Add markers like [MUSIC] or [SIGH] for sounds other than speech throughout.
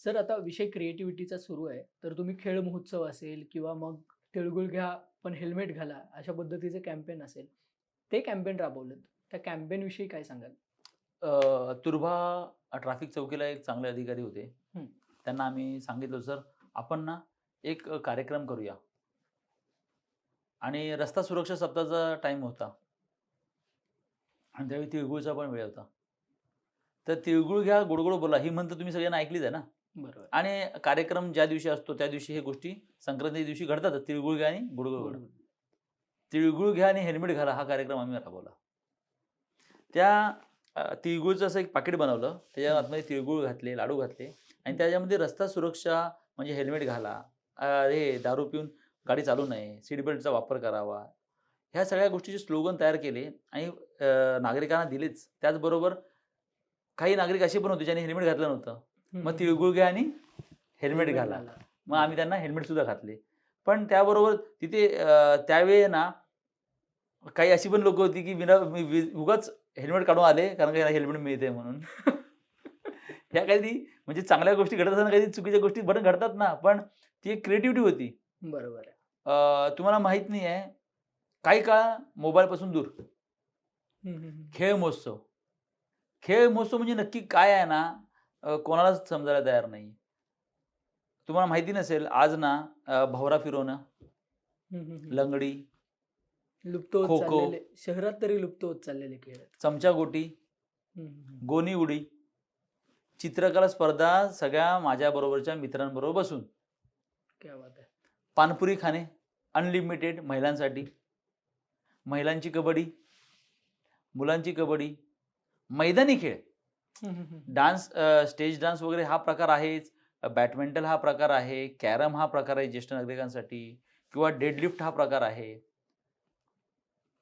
Sir आता विषय क्रिएटिव्हिटीचा सुरू आहे. तर तुम्ही खेळ महोत्सव असेल किंवा मग तिळगुळ घ्या पण हेल्मेट घाला अशा पद्धतीचे कॅम्पेन असेल. ते कॅम्पेन राबवलं त्या कॅम्पेन विषयी काय सांगाल? तुर्भा ट्रॅफिक चौकीला एक चांगले अधिकारी होते. त्यांना आम्ही सांगितलं सर आपण ना एक कार्यक्रम करूया. आणि रस्ता सुरक्षा सप्ताहाचा टाइम होता. आणि त्यावेळी तिळगुळचा पण वेळ होता. तर तिळगुळ घ्या गोडगोड बोला ही म्हणतं तुम्ही सगळ्यांना ऐकलीच आहे ना? आणि कार्यक्रम ज्या दिवशी असतो त्या दिवशी हे गोष्टी संक्रांती दिवशी घडतात. तिळगुळ घ्या आणि गोडगोड बोला तिळगुळ घ्या आणि हेल्मेट घाला हा कार्यक्रम आम्ही राबवला. त्या तिळगुळचं असं एक पाकिट बनवलं. त्याच्या. आतमध्ये तिळगुळ घातले लाडू घातले आणि त्याच्यामध्ये रस्ता सुरक्षा म्हणजे हेल्मेट घाला. हे दारू पिऊन गाडी चालू नये सीट बेल्टचा वापर करावा. ह्या सगळ्या गोष्टीचे स्लोगन तयार केले आणि नागरिकांना दिलेच. त्याचबरोबर काही नागरिक असे पण होते ज्यांनी हेल्मेट घातलं नव्हतं. मग तिळगुळ घ्या आणि हेल्मेट घाला. मग आम्ही त्यांना हेल्मेट सुद्धा घातले. पण त्याबरोबर तिथे त्यावेळी ना काही अशी पण लोक होती की विना उगाच हेल्मेट काढून आले कारण का हेल्मेट मिळते म्हणून. [LAUGHS] ह्या काही म्हणजे चांगल्या गोष्टी घडत असताना काही चुकीच्या गोष्टी पण घडतात ना पण ती एक क्रिएटिव्हिटी होती. बरोबर तुम्हाला माहीत नाही आहे काही काळ मोबाईलपासून दूर. हम्म, हम्म, हम्म. खेळ महोत्सव. खेळ महोत्सव म्हणजे नक्की काय आहे ना कोणालाच समजायला तयार नाही तुम्हाला माहिती नसेल आज ना भवरा फिरवणं. लंगडी लुप्त होत खो-खो. चाललेले शहरात तरी लुप्त होत चाललेले खेळ. चमचा गोटी. गोणी उडी चित्रकला स्पर्धा सगळ्या माझ्या बरोबरच्या मित्रांबरोबर बसून पानपुरी खाणे अनलिमिटेड महिलांसाठी महिलांची कबड्डी मुलांची कबड्डी मैदानी खेळ. डान्स स्टेज डान्स वगैरे हा प्रकार आहेच. बॅडमिंटन हा प्रकार आहे. कॅरम हा प्रकार आहे ज्येष्ठ नागरिकांसाठी किंवा डेडलिफ्ट हा प्रकार आहे.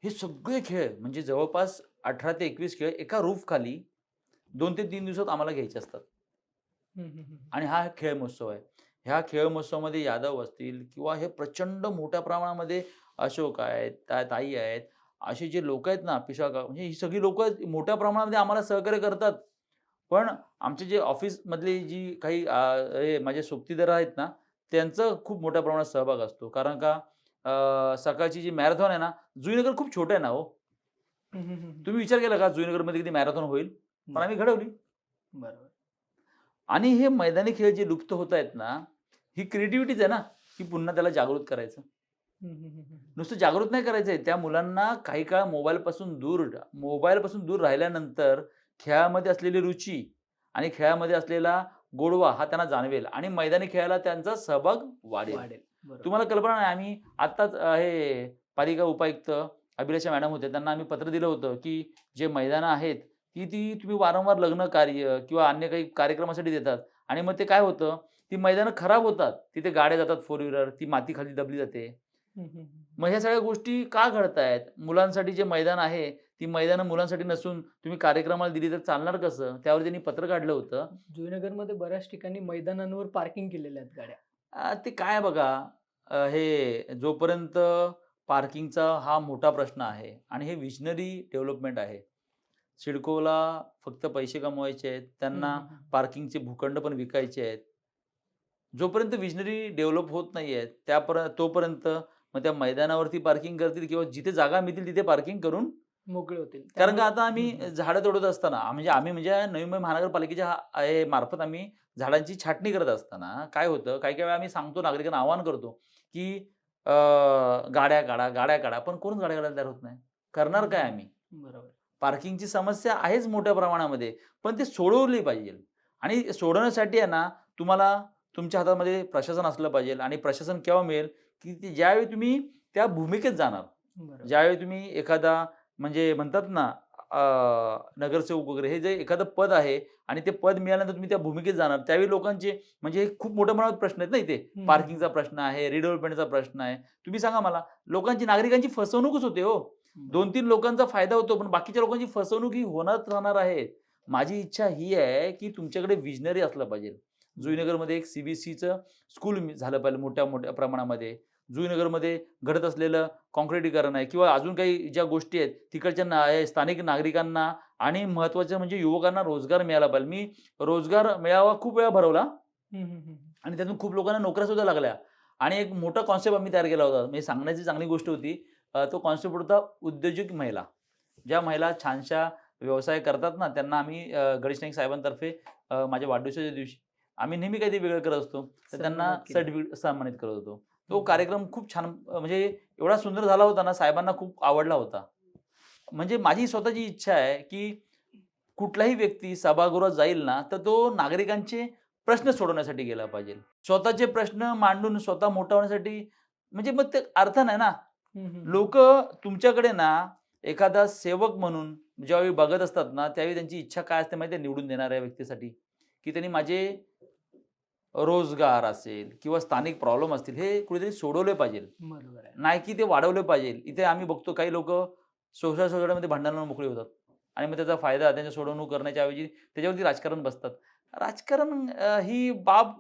हे सगळे खेळ म्हणजे जवळपास अठरा ते एकवीस खेळ एका रूफ खाली दोन ते तीन दिवसात आम्हाला घ्यायचे असतात. आणि हा खेळ महोत्सव आहे. ह्या खेळ महोत्सवामध्ये यादव असतील किंवा हे प्रचंड मोठ्या प्रमाणामध्ये अशोक आहेत ता ताई आहेत असे जे लोक आहेत ना पिशाका म्हणजे ही सगळी लोक मोठ्या प्रमाणामध्ये आम्हाला सहकार्य करतात. पण आमचे जे ऑफिसमधली जी काही हे माझे सोबतीदार आहेत ना त्यांचं खूप मोठ्या प्रमाणात सहभाग असतो. कारण का सकाळची जी मॅरेथॉन आहे ना जुईनगर खूप छोटं आहे ना हो. तुम्ही विचार केला का जुईनगरमध्ये कधी मॅरेथॉन होईल? पण आम्ही घडवली. बरोबर. आणि हे मैदानी खेळ जे लुप्त होत आहेत ना ही क्रिएटिव्हिटीच आहे ना की पुन्हा त्याला जागृत करायचं. नुसतं जागृत नाही करायचं आहे त्या मुलांना काही काळ मोबाईलपासून दूर मोबाईलपासून दूर राहिल्यानंतर खेळामध्ये असलेली रुची आणि खेळामध्ये असलेला गोडवा हा त्यांना जाणवेल आणि मैदानी खेळाला त्यांचा सहभाग वाढेल. तुम्हाला कल्पना नाही आम्ही आत्ताच हे पालिका उपायुक्त अभिलाषा मॅडम होते त्यांना आम्ही पत्र दिलं होतं की जे मैदानं आहेत ती ती तुम्ही वारंवार लग्न कार्य किंवा अन्य काही कार्यक्रमासाठी देतात आणि मग ते काय होतं ती मैदानं खराब होतात तिथे गाड्या जातात फोर व्हीलर ती माती खाली दबली जाते. मग ह्या सगळ्या गोष्टी का घडतायत? मुलांसाठी जे मैदान आहे ती मैदानं मुलांसाठी नसून तुम्ही कार्यक्रमाला दिली तर चालणार कसं? त्यावर त्यांनी पत्र काढलं होतं. जुईनगरमध्ये बऱ्याच ठिकाणी मैदानांवर पार्किंग केलेल्या आहेत गाड्या. ते काय बघा हे जोपर्यंत पार्किंगचा हा मोठा प्रश्न आहे आणि हे विजनरी डेव्हलपमेंट आहे सिडकोला फक्त पैसे कमवायचे आहेत त्यांना पार्किंगचे भूखंड पण विकायचे आहेत. जोपर्यंत विजनरी डेव्हलप होत नाही आहेत त्यापर्यंत तोपर्यंत मग त्या मैदानावरती पार्किंग करतील किंवा जिथे जागा मिळतील तिथे पार्किंग करून. मोकळे होतील. कारण का आता आम्ही. झाडं तोडत असताना म्हणजे आम्ही म्हणजे नवी मुंबई महानगरपालिकेच्या मार्फत आम्ही झाडांची छाटणी करत असताना काय होतं काही काही वेळा आम्ही सांगतो नागरिकांना आवाहन करतो की गाड्या काढा गाड्या काढा पण कोणच गाड्या काढायला तयार होत नाही. करणार काय आम्ही? बरोबर. पार्किंगची समस्या आहेच मोठ्या प्रमाणामध्ये पण ते सोडवली पाहिजे. आणि सोडवण्यासाठी आहे ना तुम्हाला तुमच्या हातामध्ये प्रशासन असलं पाहिजे आणि प्रशासन केव्हा मिळेल की ज्यावेळी तुम्ही त्या भूमिकेत जाणार. ज्यावेळी तुम्ही एखादा म्हणजे म्हणतात ना नगरसेवक वगैरे हे जे एखादं पद आहे आणि ते पद मिळाल्यानंतर तुम्ही त्या भूमिकेत जाणार. त्यावेळी लोकांचे म्हणजे हे खूप मोठ्या प्रमाणात प्रश्न आहेत ना इथे. पार्किंगचा प्रश्न आहे रिडेव्हलपमेंटचा प्रश्न आहे. तुम्ही सांगा मला लोकांची नागरिकांची फसवणूकच होते हो. दोन तीन लोकांचा फायदा होतो पण बाकीच्या लोकांची फसवणूक ही होणारच राहणार आहे. माझी इच्छा ही आहे की तुमच्याकडे विजनरी असलं पाहिजे. जुईनगरमध्ये एक सीबीएसईचं स्कूल झालं पाहिजे मोठ्या मोठ्या प्रमाणामध्ये. जुईनगरमध्ये घडत असलेलं कॉन्क्रिटीकरण आहे किंवा अजून काही ज्या गोष्टी आहेत तिकडच्या ना स्थानिक नागरिकांना आणि महत्त्वाचं म्हणजे युवकांना रोजगार मिळाला पाहिजे. मी रोजगार मेळावा खूप वेळा भरवला. आणि त्यातून खूप लोकांना नोकऱ्या सुद्धा लागल्या. आणि एक मोठा कॉन्सेप्ट आम्ही तयार केला होता. म्हणजे सांगण्याची चांगली गोष्ट होती तो कॉन्सेप्ट होता उद्योजक महिला. ज्या महिला छानशा व्यवसाय करतात ना त्यांना आम्ही गणेश नाईक साहेबांतर्फे माझ्या वाढदिवसाच्या दिवशी आम्ही नेहमी काहीतरी वेगळं करत असतो. तर त्यांना. सर्टिफिकेट सन्मानित करत होतो. तो. कार्यक्रम खूप छान म्हणजे एवढा सुंदर झाला होता ना साहेबांना खूप आवडला होता म्हणजे माझी स्वतःची इच्छा आहे की कुठलाही व्यक्ती सभागृहात जाईल ना तर तो नागरिकांचे प्रश्न सोडवण्यासाठी गेला पाहिजे स्वतःचे प्रश्न मांडून स्वतः मोठा होण्यासाठी म्हणजे मग ते अर्थ नाही ना. लोक तुमच्याकडे ना एखादा सेवक म्हणून ज्यावेळी बघत असतात ना त्यावेळी त्यांची इच्छा काय असते माहिती निवडून देणाऱ्या व्यक्तीसाठी की त्यांनी माझे रोजगार असेल किंवा स्थानिक प्रॉब्लेम असतील हे कुठेतरी सोडवले पाहिजे. बरोबर आहे. नाही की ते वाढवले पाहिजे. इथे आम्ही बघतो काही लोक सोशल सोसायटीमध्ये भांडणांना मोकळे होतात. आणि मग त्याचा फायदा त्यांच्या सोडवणूक करण्याच्या ऐवजी त्याच्यावरती राजकारण बसतात. राजकारण ही बाब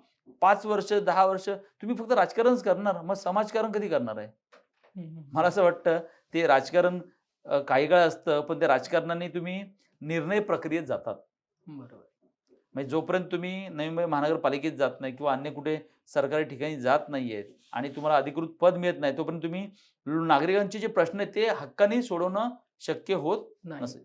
पाच वर्ष दहा वर्ष तुम्ही फक्त राजकारणच करणार. मग समाजकारण कधी करणार आहे. मला असं वाटतं ते राजकारण काही काळ असतं पण त्या राजकारणाने तुम्ही निर्णय प्रक्रियेत जातात. बरोबर म्हणजे जोपर्यंत तुम्ही नवी मुंबई महानगरपालिकेत जात नाही किंवा अन्य कुठे सरकारी ठिकाणी जात नाही आहेत आणि तुम्हाला अधिकृत पद मिळत नाही तोपर्यंत तुम्ही नागरिकांचे जे प्रश्न आहेत ते हक्काने सोडवणं शक्य होत नाही. नसेल.